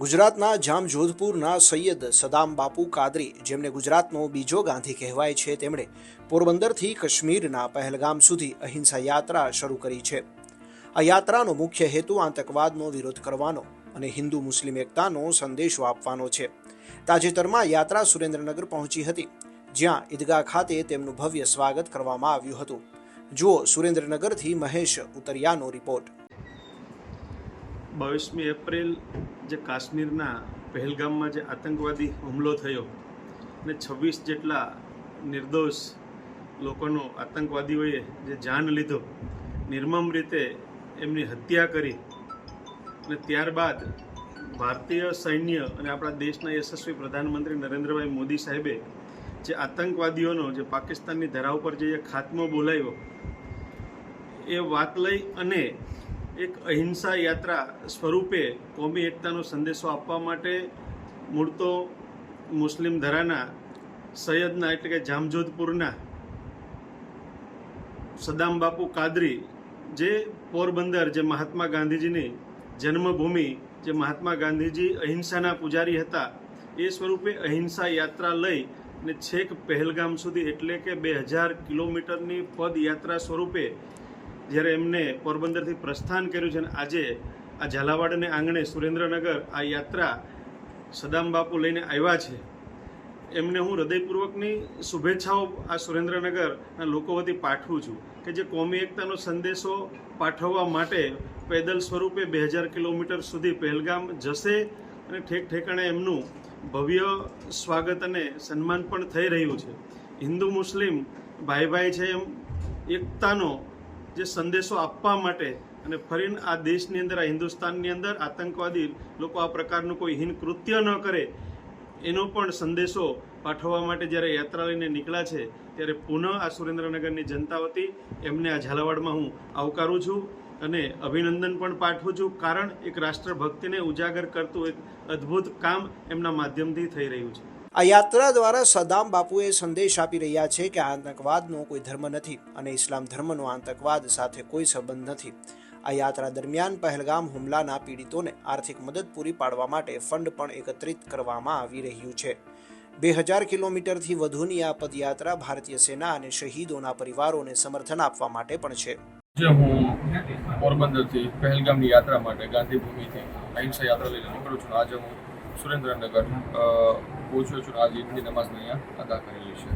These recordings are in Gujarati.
ગુજરાતના જામજોધપુરના સૈયદ સદામ બાપુ કાદરી, જેમને ગુજરાતનો બીજો ગાંધી કહેવાય છે, તેમણે પોરબંદરથી કાશ્મીરના પહેલગામ સુધી અહિંસા યાત્રા શરૂ કરી છે. આ યાત્રાનો મુખ્ય હેતુ આતંકવાદનો વિરોધ કરવાનો અને હિન્દુ મુસ્લિમ એકતાનો સંદેશો આપવાનો છે. તાજેતરમાં યાત્રા સુરેન્દ્રનગર પહોંચી હતી, જ્યાં ઈદગાહ ખાતે તેમનું ભવ્ય સ્વાગત કરવામાં આવ્યું હતું. જુઓ સુરેન્દ્રનગરથી મહેશ ઉતરિયાનો રિપોર્ટ. બાવીસમી એપ્રિલ જે કાશ્મીરના પહેલગામમાં જે આતંકવાદી હુમલો થયો અને છવ્વીસ જેટલા નિર્દોષ લોકોનો આતંકવાદીઓએ જે જાન લીધો, નિર્મમ રીતે એમની હત્યા કરી અને ત્યારબાદ ભારતીય સૈન્ય અને આપણા દેશના યશસ્વી પ્રધાનમંત્રી નરેન્દ્રભાઈ મોદી સાહેબે જે આતંકવાદીઓનો જે પાકિસ્તાનની ધરા ઉપર જે ખાત્મો બોલાવ્યો, એ વાત લઈ અને એક અહિંસા યાત્રા સ્વરૂપે કોમી એકતાનો સંદેશો આપવા માટે મૂળ તો મુસ્લિમ ધરાના સૈયદના એટલે કે જામજોધપુરના સદામ બાપુ કાદરી જે પોરબંદર જે મહાત્મા ગાંધીજીની જન્મભૂમિ, જે મહાત્મા ગાંધીજી અહિંસાના પૂજારી હતા, એ સ્વરૂપે અહિંસા યાત્રા લઈ ને છેક પહેલગામ સુધી એટલે કે બે હજાર કિલોમીટરની પદયાત્રા સ્વરૂપે જ્યારે એમને પોરબંદરથી પ્રસ્થાન કર્યું છે અને આજે આ ઝાલાવાડને આંગણે સુરેન્દ્રનગર આ યાત્રા સદામ બાપુ લઈને આવ્યા છે. એમને હું હૃદયપૂર્વકની શુભેચ્છાઓ આ સુરેન્દ્રનગરના લોકો વતી પાઠવું છું કે જે કોમી એકતાનો સંદેશો પાઠવવા માટે પેદલ સ્વરૂપે બે હજાર કિલોમીટર સુધી પહેલગામ જશે અને ઠેક ઠેકાણે એમનું ભવ્ય સ્વાગત અને સન્માન પણ થઈ રહ્યું છે. હિન્દુ મુસ્લિમ ભાઈ ભાઈ છે એમ એકતાનો જે સંદેશો આપવા માટે અને ફરીને આ દેશની અંદર, આ હિન્દુસ્તાનની અંદર આતંકવાદી લોકો આ પ્રકારનું કોઈ હીન કૃત્ય ન કરે, એનો પણ સંદેશો પાઠવવા માટે જ્યારે યાત્રા લઈને નીકળ્યા છે, ત્યારે પુનઃ આ સુરેન્દ્રનગરની જનતા વતી એમને આ ઝાલાવાડમાં હું આવકારું છું અને અભિનંદન પણ પાઠવું છું, કારણ એક રાષ્ટ્રભક્તિને ઉજાગર કરતું એક અદ્ભુત કામ એમના માધ્યમથી થઈ રહ્યું છે. આ યાત્રા દ્વારા સદામ બાપુએ સંદેશ આપી રહ્યા છે કે આતંકવાદનો કોઈ ધર્મ નથી અને ઇસ્લામ ધર્મનો આતંકવાદ સાથે કોઈ સંબંધ નથી. આ યાત્રા દરમિયાન પહેલગામ હુમલાના પીડિતોને આર્થિક મદદ પૂરી પાડવા માટે ફંડ પણ એકત્રિત કરવામાં આવી રહ્યું છે. બે હજાર કિલોમીટરથી વધુની આ પદયાત્રા ભારતીય સેના અને શહીદોના પરિવારોને સમર્થન આપવા માટે પણ છે. હું પોરબંદરથી પહેલગામની યાત્રા માટે ગાંધીભૂમિથી અહિંસા યાત્રા લઈને નીકળું છું, આજે હું સુરેન્દ્રનગર પહોંચ્યો છું આજે ઈદની નમાઝને અહીંયા અદા કરેલી છે.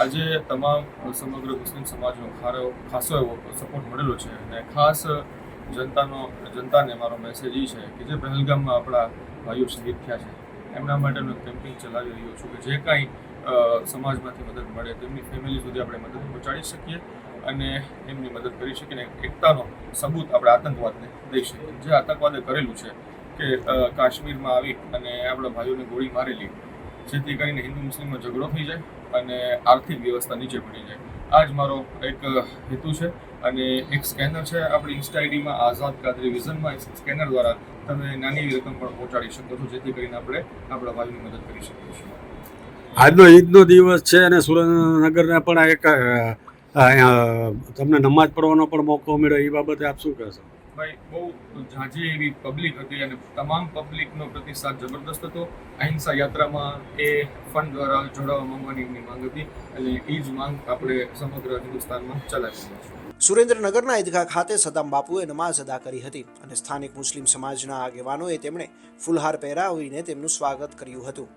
આજે તમામ સમગ્ર મુસ્લિમ સમાજનો ખારો, ખાસો એવો સપોર્ટ મળેલો છે અને ખાસ જનતાનો, જનતાને મારો મેસેજ એ છે કે જે પહેલગામમાં આપણા ભાઈઓ શહીદ થયા છે, એમના માટેનું કેમ્પિંગ ચલાવી રહ્યો છું કે જે કાંઈ સમાજમાંથી મદદ મળે, તેમની ફેમિલી સુધી આપણે મદદ પહોંચાડી શકીએ અને એમની મદદ કરી શકીએ એકતાનો સબૂત આપણે આતંકવાદને દઈ શકીએ. જે આતંકવાદે કરેલું છે કે કાશ્મીરમાં આવી અને આપણા ભાઈઓને ગોળી મારેલી. જેથી કરીને હિન્દુ મુસ્લિમનો ઝઘડો થઈ જાય અને આર્થિક વ્યવસ્થા નીચે પડી જાય. આ જ મારો એક હેતુ છે અને એક સ્કેનર છે આપણી ઇન્સ્ટા આઈડીમાં, આઝાદ કાદરી વિઝનમાં સ્કેનર દ્વારા તમે નાની એવી રકમ પણ પહોંચાડી શકો છો, જેથી કરીને આપણે આપણા ભાઈઓની મદદ કરી શકીએ છીએ. આજનો ઈદનો દિવસ છે અને સુરેન્દ્રનગરને પણ એક તમને નમાજ પડવાનો પણ મોકો મળ્યો. એ બાબતે આપ શું કહેશો? ભાઈ, બહુ ઝાઝી એવી પબ્લિક હતી અને તમામ પબ્લિકનો પ્રતિસાદ જબરદસ્ત હતો. અહિંસા યાત્રામાં એ ફંડ દ્વારા જોડાવા માંગવાની એમની માંગ હતી એટલે એ જ માંગ આપણે સમગ્ર હિન્દુસ્તાનમાં ચલાવી રહ્યા છીએ. સુરેન્દ્રનગરના ઈદગાહ ખાતે સદામ બાપુએ નમાઝ અદા કરી હતી અને સ્થાનિક મુસ્લિમ સમાજના આગેવાનોએ તેમણે ફુલહાર પહેરાવીને તેમનું સ્વાગત કર્યું હતું.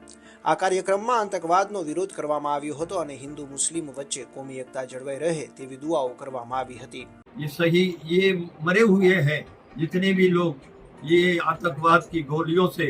આ કાર્યક્રમમાં આતંકવાદનો વિરોધ કરવામાં આવ્યો હતો અને હિન્દુ મુસ્લિમ વચ્ચે કોમી એકતા જળવાઈ રહે તેવી દુઆઓ કરવામાં આવી હતી. ये सही, ये मरे हुए हैं, जितने भी लोग ये आतंकवाद की गोलियों से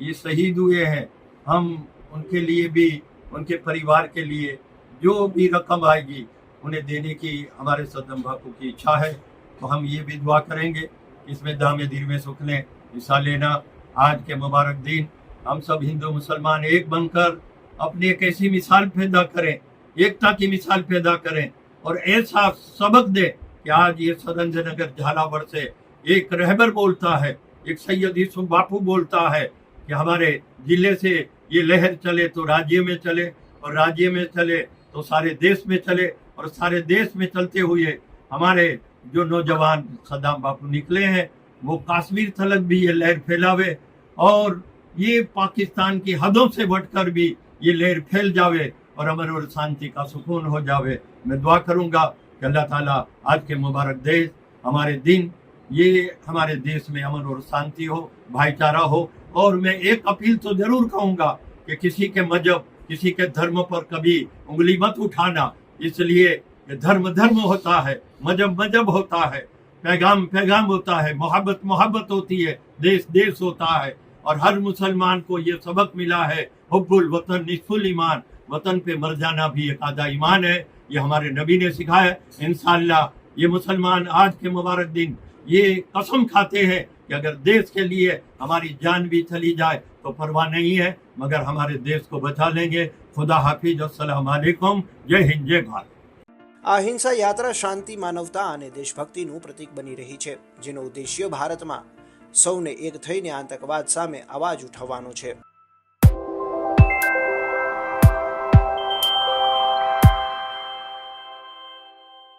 ये शहीद हुए हैं, हम उनके लिए भी, उनके परिवार के लिए जो भी रकम आएगी, उन्हें देने की हमारे सदम बापू की इच्छा है। तो हम ये भी दुआ करेंगे इसमें दामे दिल में सुख लें, हिस्सा लेना। आज के मुबारक दिन, हम सब हिंदू मुसलमान एक बनकर अपनी एक ऐसी मिसाल पैदा करें, एकता की मिसाल पैदा करें और ऐसा सबक दें कि आज ये सुरेंद्र नगर झालावाड़ से एक रहबर बोलता है, एक सैयद यूसुफ बापू बोलता है कि हमारे ज़िले से ये लहर चले तो राज्य में चले और राज्य में चले तो सारे देश में चले और सारे देश में चलते हुए हमारे जो नौजवान सदाम बापू निकले हैं, वो काश्मीर तलक भी ये लहर फैलावे और ये पाकिस्तान की हदों से बढ़कर भी ये लहर फैल जावे और अमर और शांति का सुकून हो जावे। मैं दुआ करूँगा कि अल्लाह ताला आज के मुबारक देश, हमारे दिन, ये हमारे देश में अमन और शांति हो, भाईचारा हो। और मैं एक अपील तो ज़रूर कहूँगा कि किसी के मज़हब, किसी के धर्म पर कभी उंगली मत उठाना। इसलिए धर्म धर्म होता है, मज़हब मज़हब होता है, पैगाम पैगाम होता है, मोहब्बत मोहब्बत होती है, देश देश होता है। और हर मुसलमान को ये सबक मिला है, हुब्बुल वतन निस्फुल ईमान। वतन पे मर जाना भी एक आधा ईमान है। ये हमारे नबी ने सिखाया है इंशाअल्लाह ये मुसलमान आज के मुबारक दिन ये कसम खाते हैं कि अगर देश के लिए हमारी जान भी चली जाए तो परवाह नहीं है मगर हमारे देश को बचा लेंगे खुदा हाफिज अस्सलाम वालेकुम जय हिंद जय भारत આ અહિંસા યાત્રા શાંતિ માનવતા અને દેશભક્તિનું પ્રતીક બની રહી છે જેનો ઉદ્દેશ્ય ભારતમાં સૌને એક થઈને આતંકવાદ સામે અવાજ ઉઠાવવાનો છે